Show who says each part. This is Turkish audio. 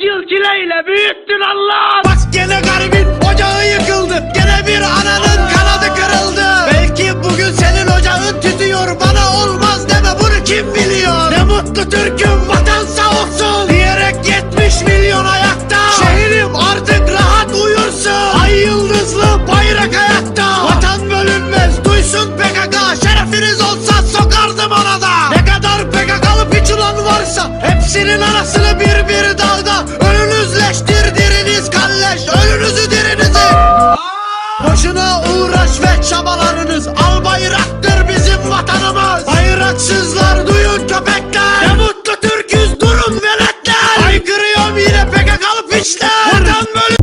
Speaker 1: yıl çileyle büyüttün Allah. Bak gene garibin ocağı yıkıldı. Gene bir ananın kanadı kırıldı. Belki bugün senin ocağın tütüyor. Bana olmaz deme bunu kim biliyor. Ne mutlu Türk'üm vatan sağ olsun. Diyerek 70 milyon ayakta. Şehrim artık rahat uyursun. Ay yıldızlı bayrak ayakta. Vatan bölünmez duysun PKK. Şerefiniz olsa sokardım ona da. Ne kadar PKK'lı piç varsa. Hepsinin arasını bir bir dal. Mutlu Türk'üz durun